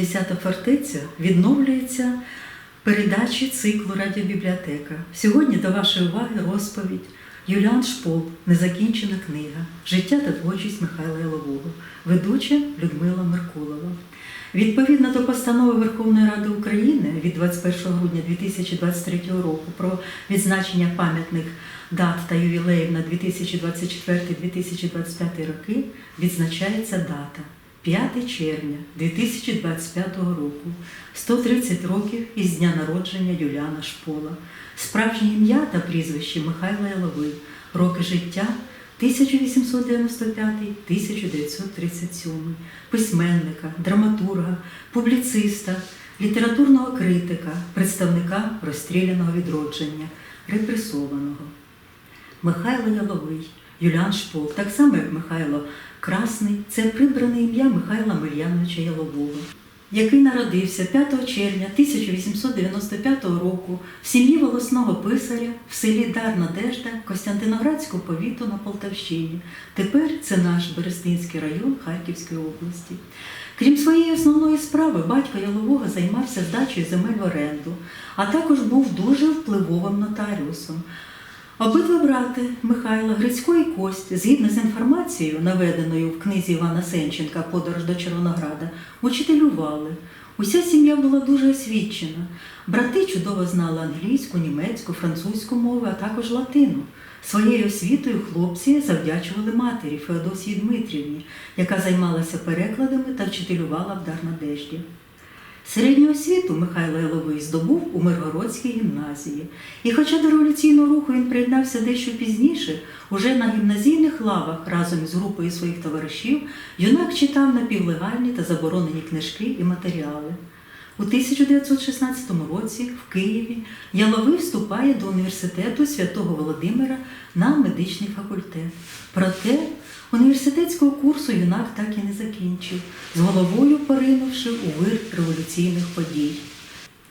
Десята фортеця відновлюється передачі циклу Радіобібліотека. Сьогодні до вашої уваги розповідь Юліан Шпол, незакінчена книга Життя та творчість Михайла Ялового, ведуча Людмила Меркулова. Відповідно до постанови Верховної Ради України від 21 грудня 2023 року про відзначення пам'ятних дат та ювілеїв на 2024-2025 роки відзначається дата 5 червня 2025 року, 130 років із дня народження Юліана Шпола, справжнє ім'я та прізвище Михайла Яловий, роки життя 1895-1937, письменника, драматурга, публіциста, літературного критика, представника розстріляного відродження, репресованого. Михайло Яловий, Юліан Шпол, так само як Михайло Красний, це прибране ім'я Михайла Мильяновича Ялового, який народився 5 червня 1895 року в сім'ї волосного писаря в селі Дар Надежда Костянтиноградського повіту на Полтавщині. Тепер це наш Берестинський район Харківської області. Крім своєї основної справи, батько Ялового займався здачею земель в оренду, а також був дуже впливовим нотаріусом. Обидва брати Михайла Грицько і Кость, згідно з інформацією, наведеною в книзі Івана Сенченка Подорож до Червонограда, учителювали. Уся сім'я була дуже освічена. Брати чудово знали англійську, німецьку, французьку мови, а також латину. Своєю освітою хлопці завдячували матері Феодосії Дмитрівні, яка займалася перекладами та вчителювала в Дарнадежді. Середню освіту Михайло Яловий здобув у Миргородській гімназії. І хоча до революційного руху він приєднався дещо пізніше, уже на гімназійних лавах разом із групою своїх товаришів, юнак читав напівлегальні та заборонені книжки і матеріали. У 1916 році в Києві Яловий вступає до університету святого Володимира на медичний факультет. Проте університетського курсу юнак так і не закінчив, з головою поринувши у вир революційних подій.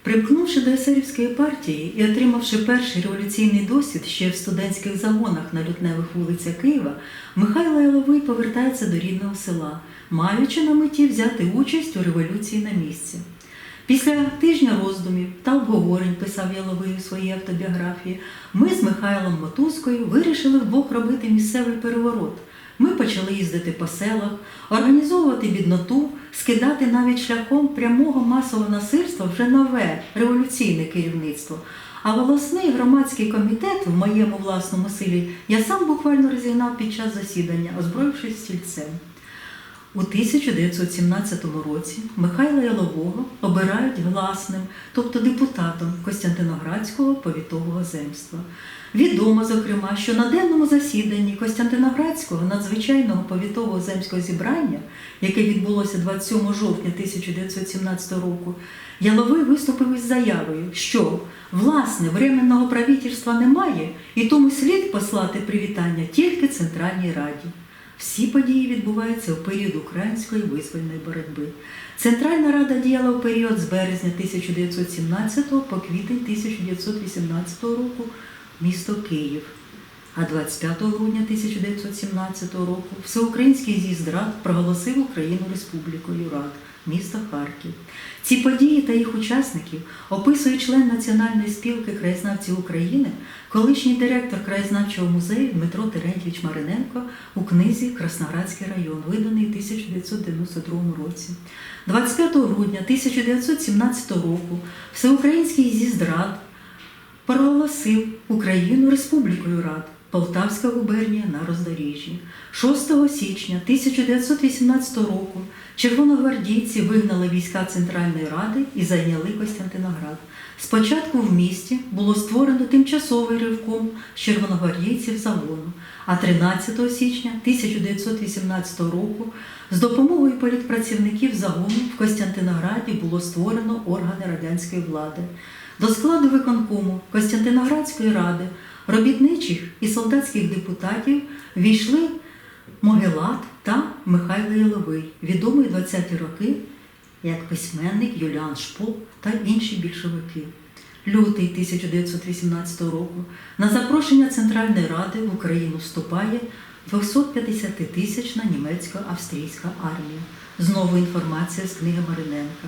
Примкнувши до есерівської партії і отримавши перший революційний досвід ще в студентських загонах на лютневих вулицях Києва, Михайло Яловий повертається до рідного села, маючи на меті взяти участь у революції на місці. Після тижня роздумів та обговорень писав Яловий у своїй автобіографії, ми з Михайлом Мотузкою вирішили вдвох робити місцевий переворот. Ми почали їздити по селах, організовувати бідноту, скидати навіть шляхом прямого масового насильства вже нове революційне керівництво. А волосний громадський комітет в моєму власному селі я сам буквально розігнав під час засідання, озброївшись стільцем. У 1917 році Михайла Ялового обирають гласним, тобто депутатом Костянтиноградського повітового земства. Відомо, зокрема, що на денному засіданні Костянтиноградського надзвичайного повітового земського зібрання, яке відбулося 27 жовтня 1917 року, Яловий виступив із заявою, що власне временного правительства немає, і тому слід послати привітання тільки Центральній Раді. Всі події відбуваються у період української визвольної боротьби. Центральна Рада діяла у період з березня 1917 по квітень 1918 року місто Київ. А 25 грудня 1917 року Всеукраїнський з'їзд рад проголосив Україну Республікою Рад, місто Харків. Ці події та їх учасників описує член Національної спілки краєзнавців України, колишній директор краєзнавчого музею Дмитро Терентьєвич Мариненко у книзі Красноградський район, виданий у 1992 році. 25 грудня 1917 року Всеукраїнський з'їзд рад проголосив Україну Республікою Рад. Полтавська губернія на роздоріжжі. 6 січня 1918 року червоногвардійці вигнали війська Центральної Ради і зайняли Костянтиноград. Спочатку в місті було створено тимчасовий ревком з червоногвардійців загону, а 13 січня 1918 року з допомогою політпрацівників загону в Костянтинограді було створено органи радянської влади. До складу виконкому Костянтиноградської ради робітничих і солдатських депутатів війшли Могилат та Михайло Яловий, відомий 20-ті роки як письменник Юліан Шпол та інші більшовики. Лютий 1918 року на запрошення Центральної Ради в Україну вступає 250-тисячна німецько-австрійська армія. Знову інформація з книги Мариненка.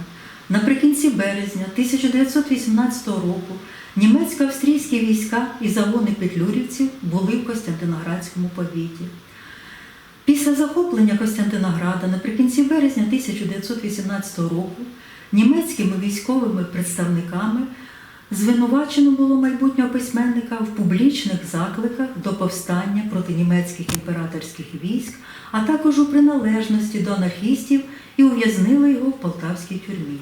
Наприкінці березня 1918 року німецько-австрійські війська і загони петлюрівців були в Костянтиноградському повіті. Після захоплення Костянтинограда наприкінці березня 1918 року німецькими військовими представниками звинувачено було майбутнього письменника в публічних закликах до повстання проти німецьких імператорських військ, а також у приналежності до анархістів і ув'язнили його в полтавській тюрмі.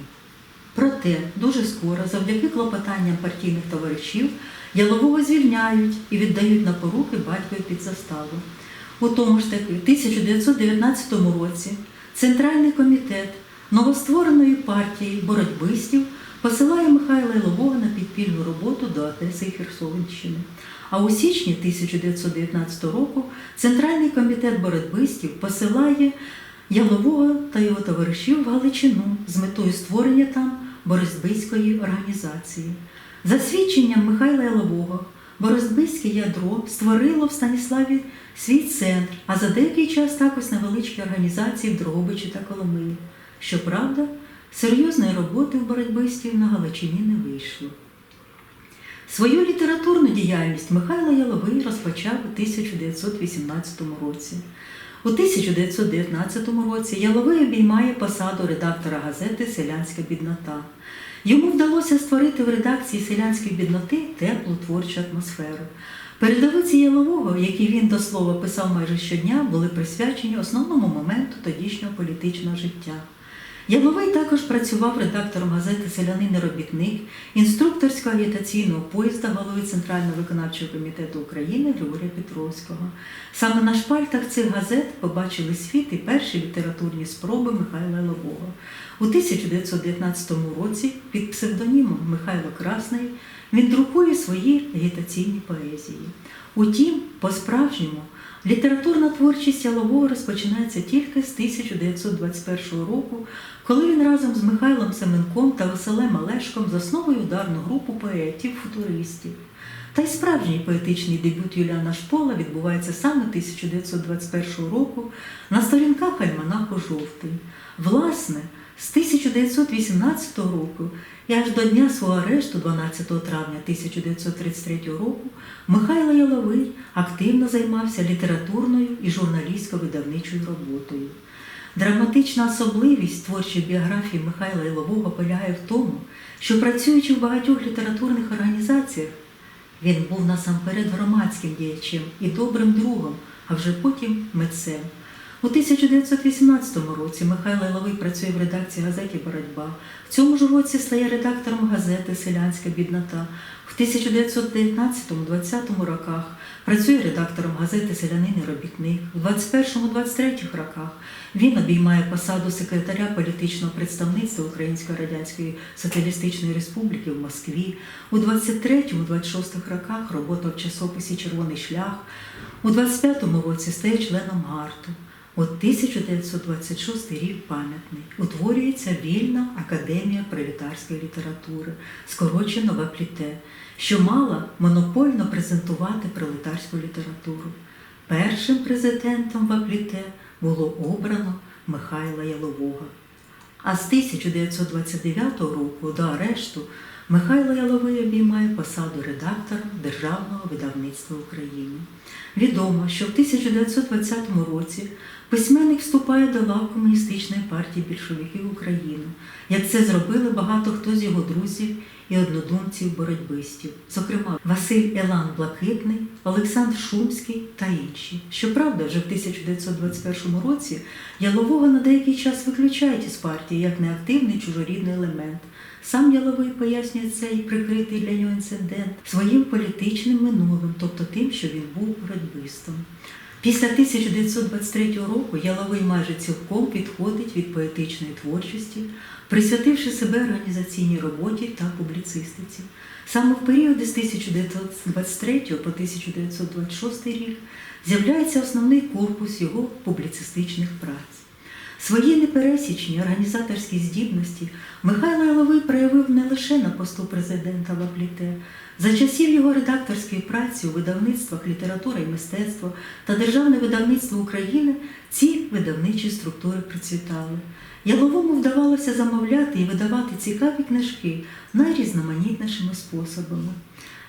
Проте дуже скоро, завдяки клопотанням партійних товаришів, Ялового звільняють і віддають на поруки батькові під заставу. У тому ж таки, в 1919 році Центральний комітет новоствореної партії боротьбистів посилає Михайла Ілового на підпільну роботу до Одеси і Херсонщини. А у січні 1919 року Центральний комітет боротьбистів посилає Ялового та його товаришів в Галичину з метою створення там боротьбистської організації. За свідченням Михайла Ялового, боротьбистське ядро створило в Станіславі свій центр, а за деякий час також невеличкі організації в Дрогобичі та Коломиї. Щоправда, серйозної роботи в боротьбистів на Галичині не вийшло. Свою літературну діяльність Михайло Яловий розпочав у 1918 році. У 1919 році Яловий обіймає посаду редактора газети Селянська біднота. Йому вдалося створити в редакції селянської бідноти теплу творчу атмосферу. Передовиці Ялового, які він до слова писав майже щодня, були присвячені основному моменту тодішнього політичного життя. Яловий також працював редактором газети Селянин і робітник, інструкторського агітаційного поїзда голови Центрального виконавчого комітету України Григорія Петровського. Саме на шпальтах цих газет побачили світ і перші літературні спроби Михайла Ялового. У 1919 році під псевдонімом Михайло Красний він друкує свої агітаційні поезії. Утім, по-справжньому літературна творчість Ялового розпочинається тільки з 1921 року, коли він разом з Михайлом Семенком та Василем Олешком засновує ударну групу поетів-футуристів. Та й справжній поетичний дебют Юліана Шпола відбувається саме 1921 року на сторінках альманаху Жовтий. Власне, з 1918 року і аж до дня свого арешту, 12 травня 1933 року, Михайло Яловий активно займався літературною і журналістсько-видавничою роботою. Драматична особливість творчої біографії Михайла Ілового полягає в тому, що працюючи в багатьох літературних організаціях, він був насамперед громадським діячем і добрим другом, а вже потім митцем. У 1918 році Михайло Іловий працює в редакції газеті Боротьба. В цьому ж році стає редактором газети Селянська біднота. В 1919-20 роках працює редактором газети Селянин і робітник. У 21-23 роках він обіймає посаду секретаря політичного представництва Української Радянської Соціалістичної Республіки в Москві. У 23-26 роках робота в часописі Червоний шлях. У 25-му році стає членом ГАРТу. У 1926 рік пам'ятний утворюється Вільна академія пролетарської літератури, скорочено ВАПЛІТЕ, що мала монопольно презентувати пролетарську літературу. Першим президентом ВАПЛІТЕ було обрано Михайла Ялового. А з 1929 року до арешту Михайло Яловий обіймає посаду редактора Державного видавництва України. Відомо, що в 1920 році письменник вступає до лав Комуністичної партії більшовиків України, як це зробили багато хто з його друзів і однодумців боротьбистів, зокрема Василь Елан Блакитний, Олександр Шумський та інші. Щоправда, вже в 1921 році Ялового на деякий час виключають із партії як неактивний чужорідний елемент. Сам Яловий пояснює цей прикритий для нього інцидент своїм політичним минулим, тобто тим, що він був боротьбистом. Після 1923 року Яловий майже цілком відходить від поетичної творчості, присвятивши себе організаційній роботі та публіцистиці. Саме в періоди з 1923 по 1926 рік з'являється основний корпус його публіцистичних праць. Свої непересічні організаторські здібності Михайло Яловий проявив не лише на посту президента Лапліте. За часів його редакторської праці у видавництвах література і мистецтво та Державне видавництво України ці видавничі структури процвітали. Яловому вдавалося замовляти і видавати цікаві книжки найрізноманітнішими способами.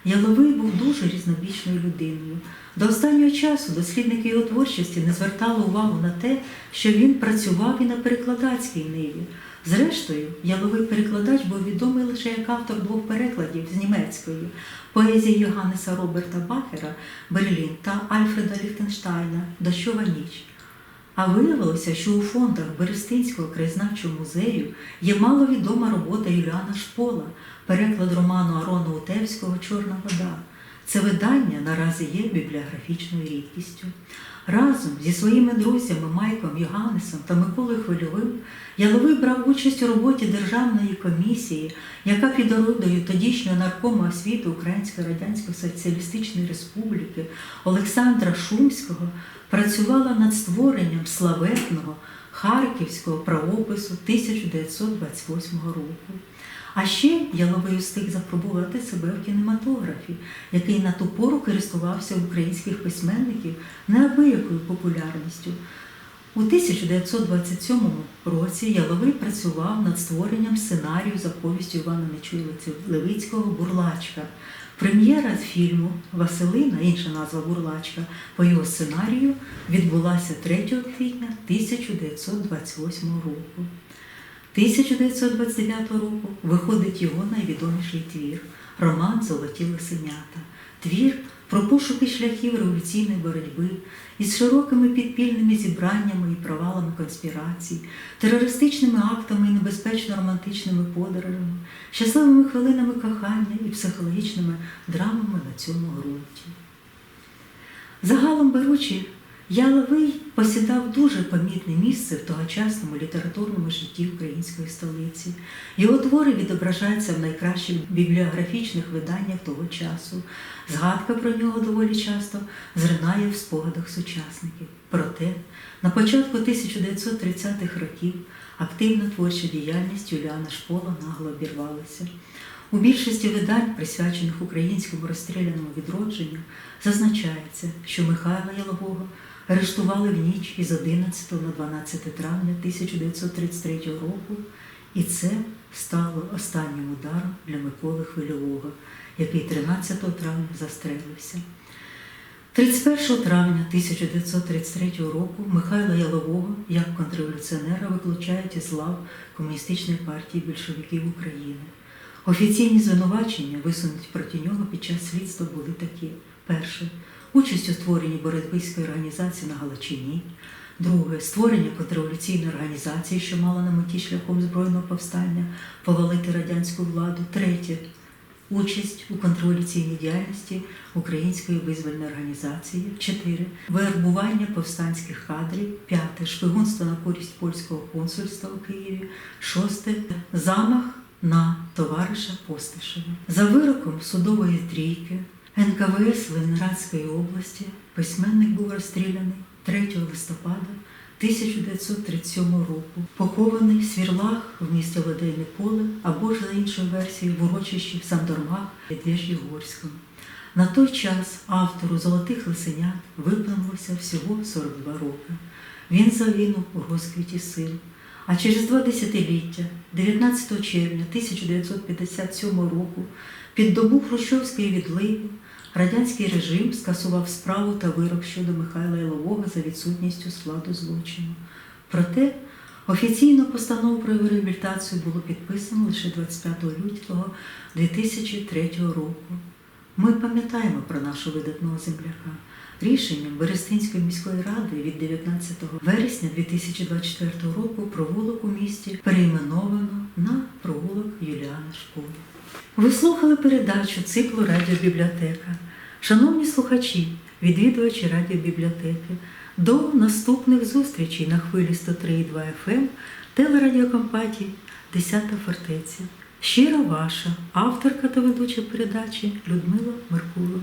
Яловий був дуже різнобічною людиною. До останнього часу дослідники його творчості не звертали увагу на те, що він працював і на перекладацькій ниві. Зрештою, яловий перекладач був відомий лише як автор двох перекладів з німецької поезії Йоганнеса Роберта Бахера Берлін та Альфреда Ліхтенштайна Дощова ніч. А виявилося, що у фондах Берестинського краєзнавчого музею є маловідома робота Юліана Шпола, переклад роману Арона Утевського Чорна вода. Це видання наразі є бібліографічною рідкістю. Разом зі своїми друзями Майком Йоганнесом та Миколою Хвильовим Яловий брав участь у роботі Державної комісії, яка під орудою тодішнього наркому освіти Української Радянської Соціалістичної Республіки Олександра Шумського працювала над створенням славетного харківського правопису 1928 року. А ще Яловий встиг запробувати себе в кінематографі, який на ту пору користувався українських письменників неабиякою популярністю. У 1927 році Яловий працював над створенням сценарію за повістю Івана Нечуйлиці Левицького Бурлачка. Прем'єра фільму Василина, інша назва Бурлачка, по його сценарію відбулася 3 квітня 1928 року. 1929 року виходить його найвідоміший твір Роман Золоті лисенята. Твір про пошуки шляхів революційної боротьби із широкими підпільними зібраннями і провалами конспірацій, терористичними актами і небезпечно романтичними подорожами, щасливими хвилинами кохання і психологічними драмами на цьому ґрунті. Загалом беручи, Яловий посідав дуже помітне місце в тогочасному літературному житті української столиці. Його твори відображаються в найкращих бібліографічних виданнях того часу. Згадка про нього доволі часто зринає в спогадах сучасників. Проте, на початку 1930-х років активна творча діяльність Юліана Шпола нагло обірвалася. У більшості видань, присвячених українському розстріляному відродженню, зазначається, що Михайла Ялового арештували в ніч із 11 на 12 травня 1933 року, і це стало останнім ударом для Миколи Хвильового, який 13 травня застрелився. 31 травня 1933 року Михайла Ялового як контрреволюціонера виключають із лав Комуністичної партії більшовиків України. Офіційні звинувачення, висунуті проти нього під час слідства, були такі: перше участь у створенні боротьбійської організації на Галичині. Друге створення контрреволюційної організації, що мала на меті шляхом збройного повстання повалити радянську владу. Третє участь у контрреволюційній діяльності Української визвольної організації. Чотири вербування повстанських кадрів. П'яте шпигунство на користь польського консульства у Києві. Шосте замах на товариша Постишева. За вироком судової трійки НКВС Ленінградської області письменник був розстріляний 3 листопада 1937 року, похований в Свірлах в місті Ладейне Поле або ж за іншою версією в урочищі в Сандормах Медвеж'єгорському. На той час автору золотих лисенят виповнилося всього 42 роки. Він загинув у розквіті сил. А через два десятиліття, 19 червня 1957 року, під добу Хрущовської відливи, радянський режим скасував справу та вирок щодо Михайла Ілового за відсутністю складу злочину. Проте офіційну постанову про його реабілітацію було підписано лише 25 лютого 2003 року. Ми пам'ятаємо про нашого видатного земляка. Рішенням Берестинської міської ради від 19 вересня 2024 року провулок у місті перейменовано на провулок. Ви слухали передачу циклу Радіобібліотека. Шановні слухачі, відвідувачі радіобібліотеки, до наступних зустрічей на хвилі 103,2 FM телерадіокомпатії Десята фортеця. Щиро ваша авторка та ведуча передачі Людмила Меркулова.